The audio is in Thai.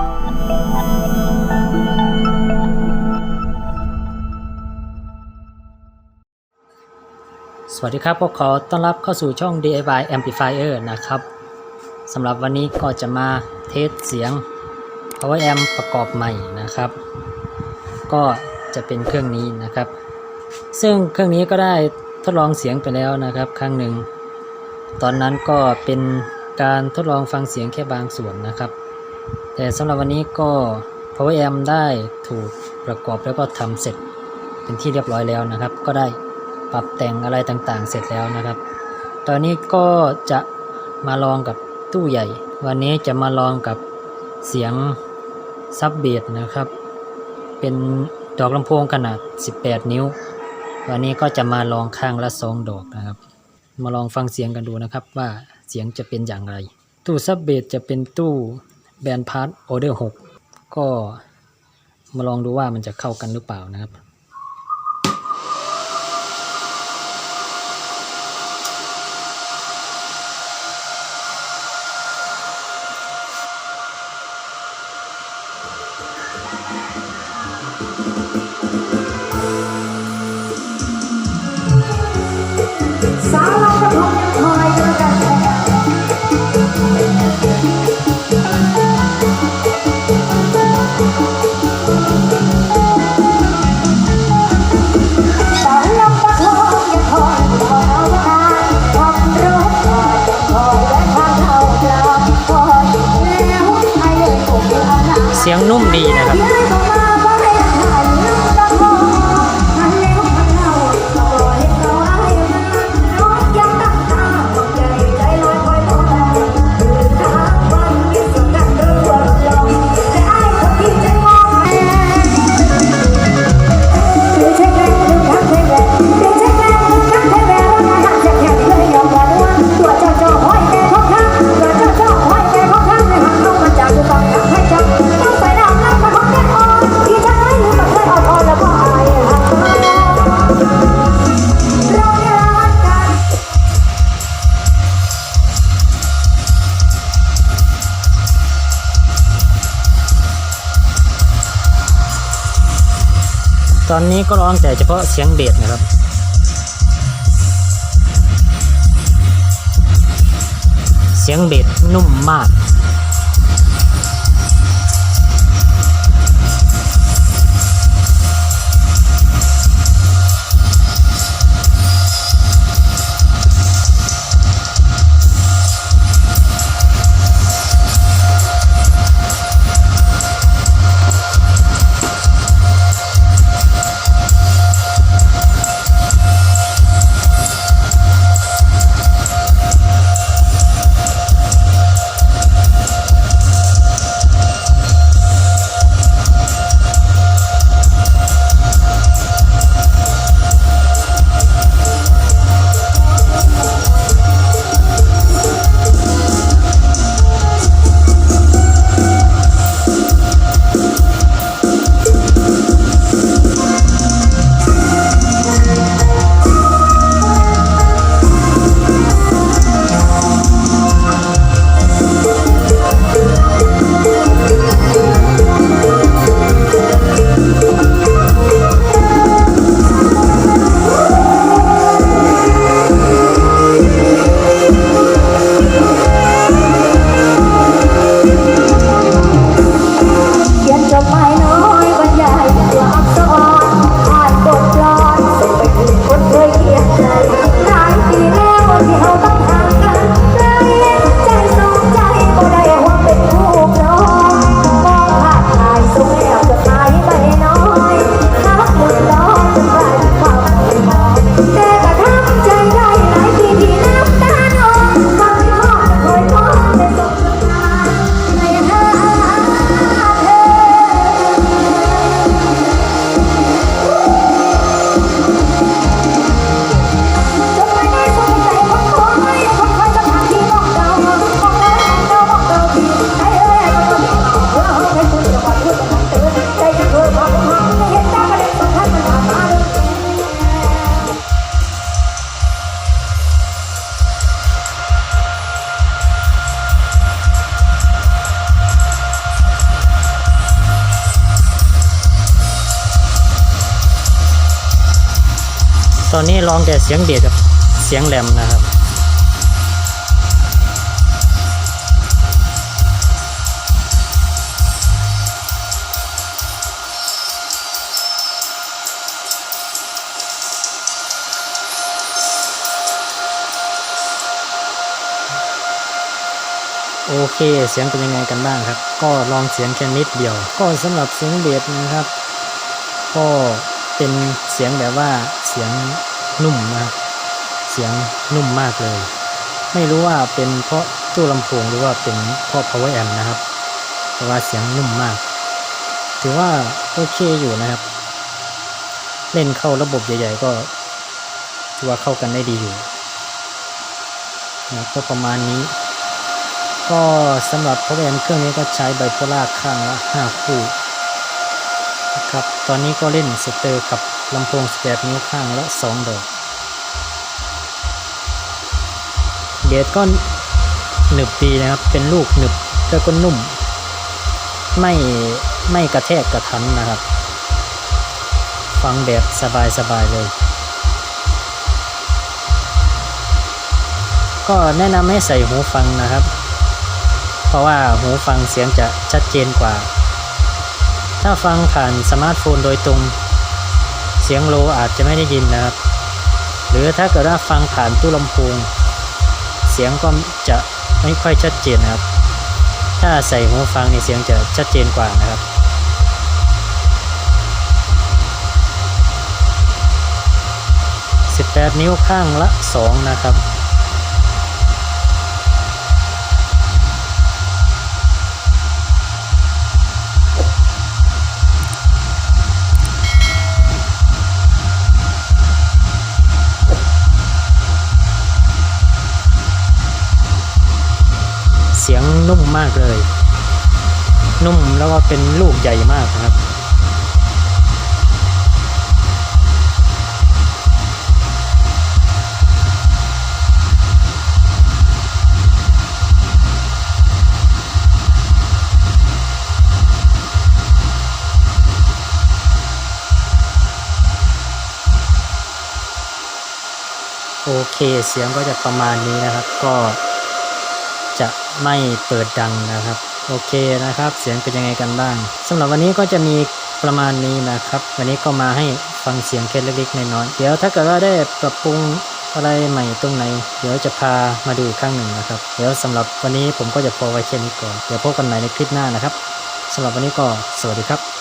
สวัสดีครับพวกขอต้อนรับเข้าสู่ช่อง DIY Amplifier นะครับสำหรับวันนี้ก็จะมาเทสเสียง Power Amp ประกอบใหม่นะครับ ก็จะเป็นเครื่องนี้นะครับ ซึ่งเครื่องนี้ก็ได้ทดลองเสียงไปแล้วนะครับครั้งหนึ่ง ตอนนั้นก็เป็นการทดลองฟังเสียงแค่บางส่วนนะครับ แต่สำหรับวันนี้ก็ Power Amp ได้ถูกประกอบแล้วก็ทำเสร็จเป็นที่เรียบร้อยแล้วนะครับ ก็ได้ปรับแต่งอะไรต่างๆ เสร็จแล้วนะครับ ตอนนี้ก็จะมาลองกับตู้ใหญ่ วันนี้จะมาลองกับเสียงซับเบสนะครับ เป็นดอกลำโพงขนาด 18 นิ้ว วันนี้ก็จะมาลองข้างละสองดอกนะครับ มาลองฟังเสียงกันดูนะครับว่าเสียงจะเป็นอย่างไร ตู้ซับเบสจะเป็นตู้ แบนพาร์ตออเดอร์6ก็มาลองดูว่ามันจะเข้ากันหรือเปล่านะครับส สียงนุ่มดีนะครับ ตอนนี้ก็ร้องแต่เฉพาะเสียงเบสนะครับเสียงเบสนุ่มมาก ตอนนี้ลองแต่เสียงเบสกับเสียงแหลมนะครับ โอเคเสียงเป็นยังไงกันบ้างครับ ก็ลองเสียงแค่นิดเดียว ก็สำหรับเสียงเบสนะครับ ก็เป็นเสียงแบบว่า เสียงนุ่มนะครับเสียงนุ่มมากเลย ไม่รู้ว่าเป็นเพราะตู้ลำโพงหรือว่าเป็นเพราะ power amp นะครับแต่ว่าเสียงนุ่มมาก ถือว่าโอเคอยู่นะครับ เล่นเข้าระบบใหญ่ ๆ ก็ถือว่าเข้ากันได้ดีอยู่นะก็ประมาณนี้ ก็สำหรับ power amp เครื่องนี้ก็ใช้ไบโพล่าข้างละ5คู่ ครับ ตอนนี้ก็เล่นสเตอร์กับลำโพง18นิ้วข้างละ 2 ดอก เบสก็หนึบดีนะครับ เป็นลูกหนึบแล้วก็นุ่ม ไม่ไม่กระแทกกระทันนะครับ ฟังแบบสบายๆเลย ก็แนะนำให้ใส่หูฟังนะครับ เพราะว่าหูฟังเสียงจะชัดเจนกว่า ถ้าฟังผ่านสมาร์ทโฟนโดยตรง เสียงโลอาจจะไม่ได้ยินนะครับ หรือถ้าเกิดว่าฟังผ่านตู้ลำโพง เสียงก็จะไม่ค่อยชัดเจนนะครับ ถ้าใส่หูฟังนี่เสียงจะชัดเจนกว่านะครับ18นิ้วข้างละ 2 นะครับ ยงนุ่มมากเลย นุ่มแล้วก็เป็นลูกใหญ่มากนะครับ โอเคเสียงก็จะประมาณนี้นะครับก็ ไม่เปิดดังนะครับ โอเคนะครับ เสียงเป็นยังไงกันบ้างสำหรับวันนี้ก็จะมีประมาณนี้นะครับ วันนี้ก็มาให้ฟังเสียงแค่เล็กๆน้อยๆเดี๋ยวถ้าเกิดว่าได้ปรับปรุงอะไรใหม่ตรงไหน เดี๋ยวจะพามาดูอีกครั้งหนึ่งนะครับ เดี๋ยวสำหรับวันนี้ผมก็จะพอไว้แค่นี้ก่อน เดี๋ยวพบกันใหม่ในคลิปหน้านะครับสำหรับวันนี้ก็สวัสดีครับ